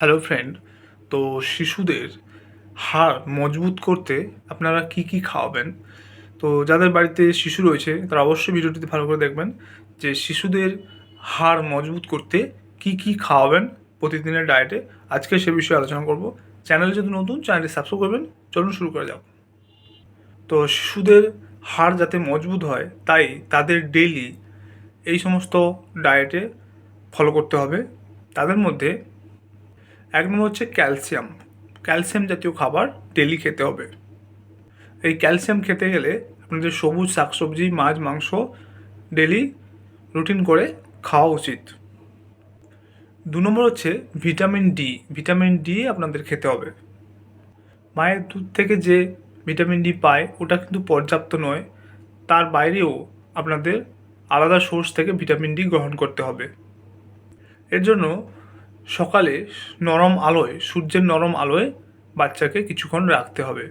Hello friend তো শিশুদের হাড় মজবুত করতে আপনারা কি কি খাওয়াবেন? তো যাদের বাড়িতে শিশু রয়েছে, তারা অবশ্যই ভিডিওটিতে ভালো করে দেখবেন যে শিশুদের হাড় মজবুত করতে কি কি খাওয়াবেন প্রতিদিনের ডায়েটে আজকে সে বিষয়ে আলোচনা করব। চ্যানেলে যদি নতুন চ্যানেলটি সাবস্ক্রাইব করবেন। চলুন শুরু করে যাও তো শিশুদের হাড় যাতে মজবুত হয়, তাই তাদের ডেইলি এই সমস্ত ডায়েটে ফলো করতে হবে। তাদের মধ্যে এক নম্বর হচ্ছে ক্যালসিয়াম। ক্যালসিয়াম জাতীয় খাবার ডেলি খেতে হবে। এই ক্যালসিয়াম খেতে গেলে আপনাদের সবুজ শাকসবজি, মাছ, মাংস ডেলি রুটিন করে খাওয়া উচিত। দু নম্বর হচ্ছে ভিটামিন ডি ভিটামিন ডি আপনাদের খেতে হবে। মায়ের দুধ থেকে যে ভিটামিন ডি পায়, ওটা কিন্তু পর্যাপ্ত নয়। তার বাইরেও আপনাদের আলাদা সোর্স থেকে ভিটামিন ডি গ্রহণ করতে হবে। এর জন্য সকালে নরম আলোয়, সূর্যের নরম আলোয় বাচ্চাকে কিছুক্ষণ রাখতে হবে।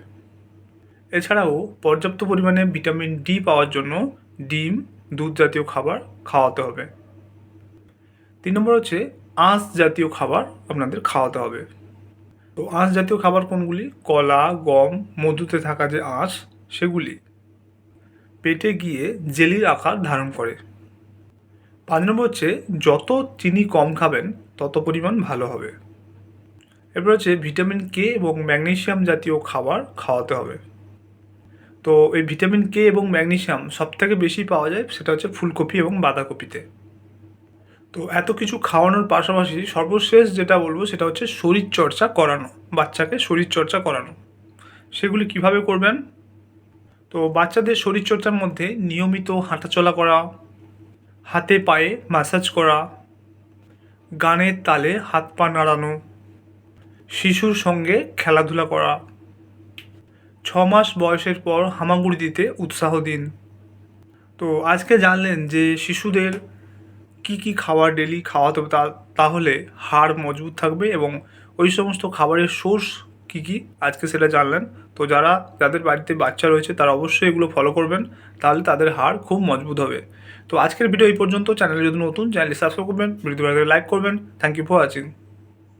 এছাড়াও পর্যাপ্ত পরিমাণে ভিটামিন ডি পাওয়ার জন্য ডিম, দুধ জাতীয় খাবার খাওয়াতে হবে। তিন নম্বর হচ্ছে আঁশ জাতীয় খাবার আপনাদের খাওয়াতে হবে। তো আঁশ জাতীয় খাবার কোনগুলি? কলা, গম, মধুতে থাকা যে আঁশ, সেগুলি। পেটে গিয়ে জেলির আকার ধারণ করে। পাঁচ নম্বর হচ্ছে, যত চিনি কম খাবেন, তত পরিমাণ ভালো হবে। এরপর হচ্ছে, ভিটামিন কে এবং ম্যাগনেশিয়াম জাতীয় খাবার খাওয়াতে হবে। তো এই ভিটামিন কে এবং ম্যাগনেসিয়াম সব থেকে বেশি পাওয়া যায়, সেটা হচ্ছে ফুলকপি এবং বাঁধাকপিতে। তো এত কিছু খাওয়ানোর পাশাপাশি সর্বশেষ যেটা বলব, সেটা হচ্ছে শরীরচর্চা করানো, বাচ্চাকে শরীরচর্চা করানো। সেগুলি কীভাবে করবেন? তো বাচ্চাদের শরীরচর্চার মধ্যে নিয়মিত হাঁটাচলা করা হাতে পায়ে ম্যাসাজ করা গানের তালে হাত পা নাড়ানো, শিশুর সঙ্গে খেলাধুলা করা। ছ মাস বয়সের পর হামাগুড়ি দিতে উৎসাহ দিন। তো আজকে জানলেন যে শিশুদের কি কি খাবার ডেলি খাওয়াতে হবে তাহলে হাড় মজবুত থাকবে এবং ওই সমস্ত খাবারের সোর্স কি কি আজকে সেটা জানলেন। তো যারা যাদের বাড়িতে বাচ্চা রয়েছে, তারা অবশ্যই এগুলো ফলো করবেন, তাহলে তাদের হাড় খুব মজবুত হবে। তো আজকের ভিডিও এই পর্যন্ত। চ্যানেলে যদি নতুন, চ্যানেলটি সাবস্ক্রাইব করবেন ভিডিওটি লাইক করবেন। Thank you for watching